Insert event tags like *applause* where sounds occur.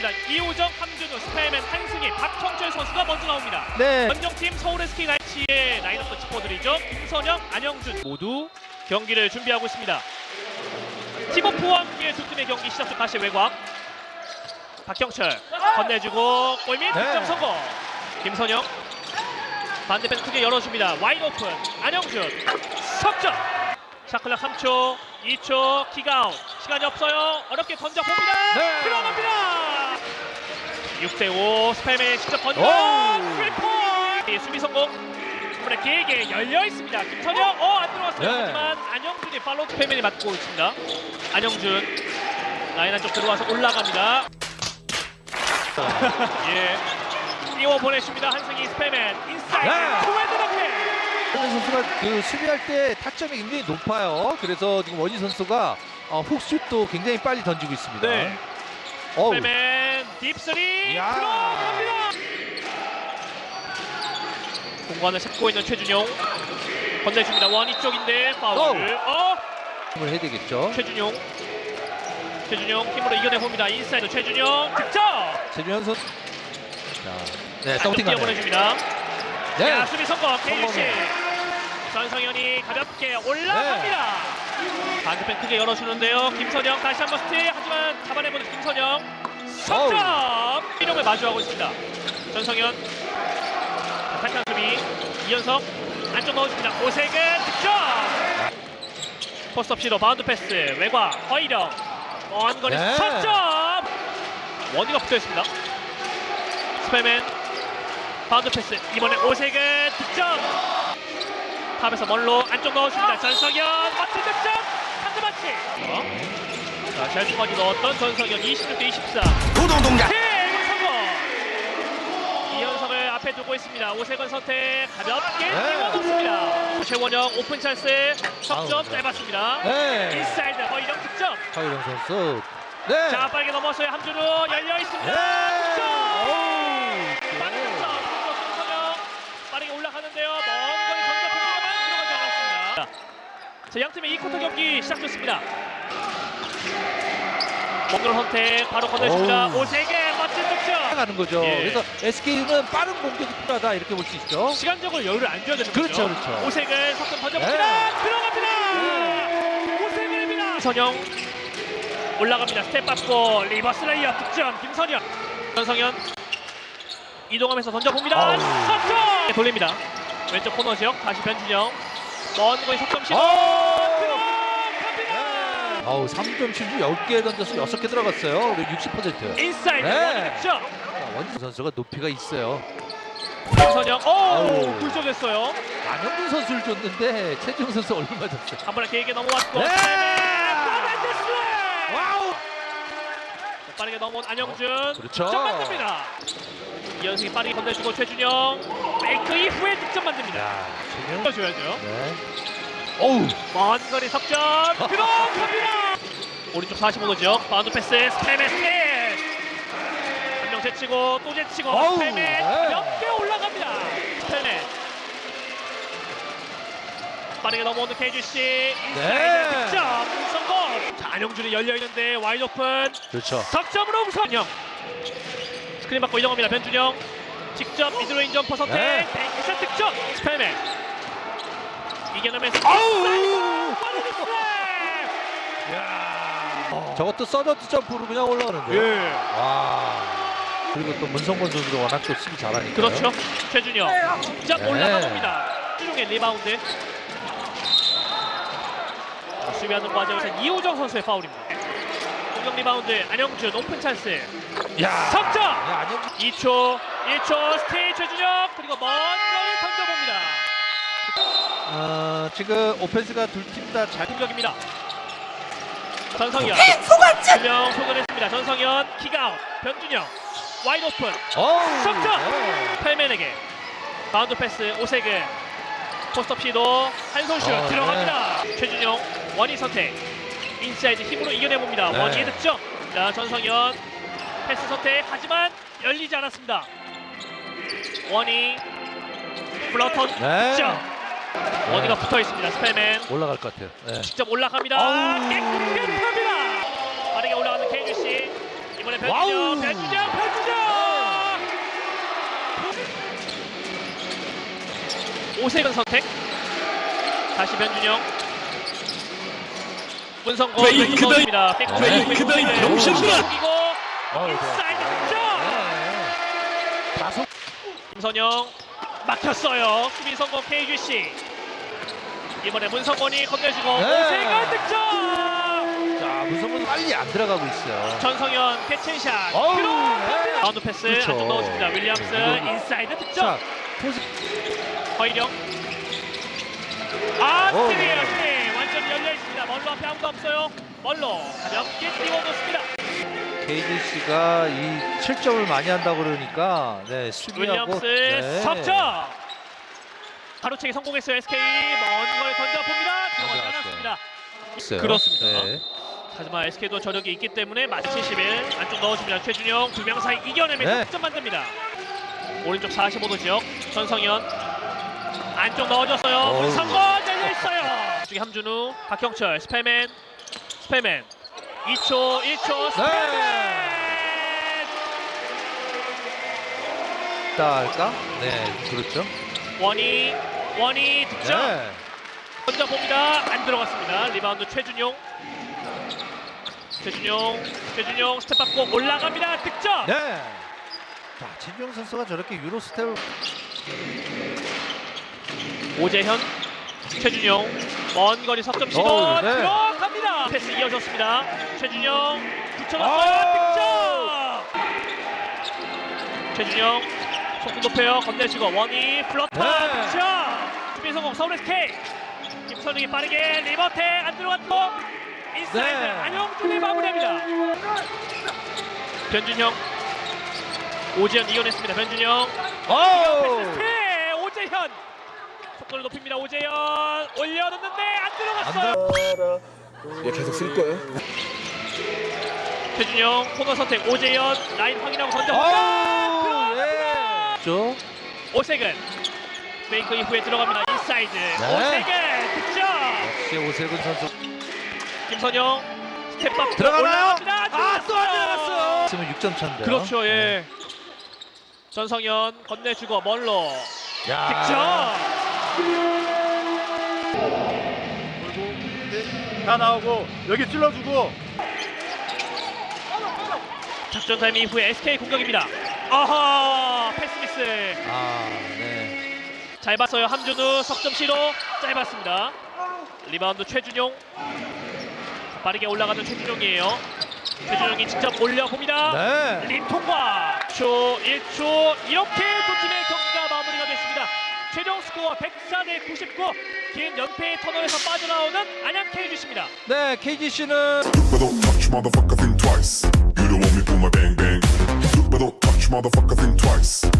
있습니다. 이호정, 함준우, 스파이맨, 한승희, 박청철 선수가 먼저 나옵니다. 네. 원정팀 서울 SK 나이츠의 라인업도 짚어드리죠. 김선영, 안영준 모두 경기를 준비하고 있습니다. 팀워크와 함께 두 팀의 경기 시작 중 다시 외곽. 박경철 건네주고 골밑 네. 득점 성공. 김선영 반대편 크게 열어줍니다. 와이드 오픈 안영준 석점. 샤클락 3초, 2초, 킥아웃. 시간이 없어요. 어렵게 던져봅니다. 네. 들어갑니다. 6대5 스팸에 직접 던져. 트리플 수비 성공. 이번에 길게 열려 있습니다. 김선영. 어안 들어갔어요. 네. 하지만 안영준이 팔로우 스팸에 맞고 있습니다. 안영준. 라인 안쪽 들어와서 올라갑니다. *laughs* 예. 띄워 보내줍니다. 한승희 스팸맨. 인사이드 네. 투헤드 덕해 원희 선수가 그 수비할 때 타점이 굉장히 높아요. 그래서 지금 원희 선수가 어, 훅슛도 굉장히 빨리 던지고 있습니다. 네 어우. 스팸맨 딥스리. 들어갑니다 공간을 찾고 있는 최준용 건네줍니다 원이 쪽인데 파울을 어 힘을 해야 되겠죠. 최준용 최준용 힘으로 이겨내 봅니다 인사이드 최준용 득점 최준현 선수. 자, 네, 안쪽 서브팅 가네. 뛰어보내줍니다 네. 자 수비 성공 성공이에요. 전성현이 가볍게 올라갑니다 네. 반대편 크게 열어주는데요. 김선영 다시 한번 스틸. 하지만 잡아내보는 김선영. 석점! 이름을 마주하고 있습니다. 전성현. 탈탄 수비. 이현석. 안쪽 넣어줍니다. 오세근 득점! 포스트업 시도 바운드 패스. 외곽. 허이령. 먼 거리. 네. 석점! 원이가 붙어있습니다. 스페맨. 바운드 패스. 이번에 오세근 득점 탑에서 멀로 안쪽 넣어줍니다 전성현 멋진 득점 한대 맞치 자 젤스까지 넣었던 전성현 26대 24 노동 동작 킥 성공 이현석을 앞에 두고 있습니다 오세근 선택 가볍게 네. 띄워놓습니다 최원영 오픈 찬스 석점 네. 짧았습니다 네. 인사이드 허이령 득점 박유령 선수. 네. 자 빠르게 넘어서요 함준우 열려 있습니다 네. 득점. 빠른 네. 빠르게 올라가는데요 먼 자 양 팀의 2쿼터 경기 시작됐습니다. 공격 선택 바로 건네줍니다. 어우. 오세게 멋진 득점. 가는 거죠. 예. 그래서 SK는 빠른 공격이 필요하다 이렇게 볼 수 있죠. 시간적으로 여유를 안 줘야 되는 그렇죠, 거죠 그렇죠. 오세근 석점 던져봅니다. 네. 들어갑니다. 오세근입니다. 선영 올라갑니다. 스텝 밟고 리버스 레이업 득점. 김선영. 전성현 이동하면서 던져봅니다. 석점! 돌립니다. 왼쪽 코너 지역 다시 변준영 먼 거리 석점 시도 어! 아우 3점 슛을 10개 던져서 6개 들어갔어요. 우리 60%. 인사이드 네. 원희 득점 원희 선수가 높이가 있어요. 김선영 오 아우. 굴절됐어요 안영준 선수를 줬는데 최지훈 선수 얼마 맞았어요. 한 번에 길게 넘어왔고 네. 와우 와우. 빠르게 넘어온 안영준 그렇죠. 득점 만듭니다 이현승이 빠르게 건네주고 최준영 메이크 이후에 득점 만듭니다 야, 줘야죠. 네. 어우. 먼 거리 석점. 들어갑니다. 오른쪽 45도 지역. 바운드 패스. 스팸의 스틸 한명 제치고 또 제치고 어우, 스팸의 네. 몇개 올라갑니다. 스팸의 빠르게 넘어오는 KGC 네. 득점. 성공. 자 안영준이 열려 있는데 와이드 오픈. 그렇죠. 석점으로 우선영 스크린 받고 이동합니다. 변준영. 직접 미드레인 점퍼 선택 네. 뱅크샷 득점. 스팸의 이겨내면서 아우! 야. 저것도 서저트 점프로 그냥 올라가는데요. 예 와. 그리고 또 문성권 선수도 워낙 또 수비 잘하니까. 그렇죠 최준영 직접 네. 올라가 봅니다 최준영의 리바운드 자, 수비하는 과정에서 이호정 선수의 파울입니다 공격 리바운드 안영준 오픈 찬스 야. 석점 야, 안영준 2초 1초 스테이 최준영 그리고 먼 어, 지금 오펜스가 둘 팀 다 잘. 공격입니다. 전성현. 두명 소근했습니다. 전성현 킥아웃 변준영 와이드 오픈 어우. 석점! 네. 펠맨에게. 바운드 패스 오세근. 포스트업 시도 한손 슛 어, 들어갑니다. 최준용 원희 선택. 인사이드 힘으로 이겨내봅니다. 네. 원희의 득점. 자 전성현. 패스 선택. 하지만 열리지 않았습니다. 원희 플러턴 네. 득점 원희가 붙어 있습니다 스펠맨 올라갈 것 같아요. 네. 직접 올라갑니다 아우. 깨끗합니다 빠르게 올라가는 KGC 이번에 와우. 변준영, 변준영, 변준영. 오세근 선택. 다시 변준영. 문성권 페이크다. 넣어줍니다. 페이크다, 이 병신들아. 그리고 어, 네. 인사이드. 네. 다소 김선영 막혔어요. 수비 성공 KGC. 이번에 문성권이 건네주고 네. 오세근 득점. 자 무성은 빨리 안 들어가고 있어요. 전성현 캐치샷 어우, 들어갑니다. 네. 라운드 패스 그렇죠. 안쪽 넣어줍니다. 윌리엄스 네, 이거- 인사이드 자 득점. 포스 허이령 아 어우, 스틸이에요 네. 스틸 완전히 열려 있습니다. 멀로 앞에 아무도 없어요. 멀로 가볍게 띄워놓습니다. KGC가 이 실점을 많이 한다고 그러니까 네 수비하고 윌리엄스 네. 석점. 가로채기 성공했어요. SK 먼 걸 던져봅니다. 들어가지 맞아요. 않았습니다. 있어요. 그렇습니다. 네. 하지만 SK도 저력이 있기 때문에 마치 71 안쪽 넣어줍니다. 최준용 두명 사이 이겨내면서 네. 득점 만듭니다. 오른쪽 45도 지역 전성현 안쪽 넣어줬어요. 어우. 문성권 열려있어요. 쪽에 함준우 박형철 스페맨 스페맨 2초 1초 스페맨 있다 할까? 네 그렇죠. 원희 원희 득점 네. 던져봅니다. 안 들어갔습니다. 리바운드 최준용 최준용 최준용 스텝 밟고 올라갑니다. 득점 네. 자 진용 선수가 저렇게 유로 스텝을 오재현, 최준용, 먼 거리 석점 시도 어우, 네. 들어 갑니다. 패스 이어졌습니다. 최준용 붙여놨어요. 득점. 최준용 속도 높여요. 건네주고 원희 플러터 네. 득점. 수비 성공 서울 SK. 김선웅이 빠르게 리버테 안 들어갔고 인사이드 네. 안영준이 마무리합니다. 변준형 오재현 이겨냈습니다. 변준형 오! 패스 오재현 속도를 높입니다. 오재현 올려놓는데 안안 들어갔어요. 얘 계속 쓸 거예요? 최준영 코너 선택 오재현 라인 확인하고 오! 던져봅니다. 예. 죠 오세근 페이크 이후에 들어갑니다. 인사이드 오세근 득점. 역시 오세근 선수 김선영 스텝업 들어가나요? 아또 안 들어갔어. 지금 6점 차인데요. 그렇죠. 예. 네. 전성현 건네주고 멀로 야. 득점. 다 나오고 여기 찔러주고 작전 타임 이후에 SK 공격입니다. 아하 패스 미스. 아, 네. 잘 봤어요. 함준우 석점 시도 짧았습니다. 리바운드 최준용. 빠르게 올라가는 최준용이에요. 최준용이 직접 올려 봅니다. 네. 림 통과. 1초 1초 이렇게 두 팀의 경 최종 스코어 104 대 99. 긴 연패의 터널에서 빠져나오는 안양 KGC입니다. 네, KGC는 But don't touch motherfucker think twice. You don't want me pull my bang bang. But don't touch motherfucker think twice.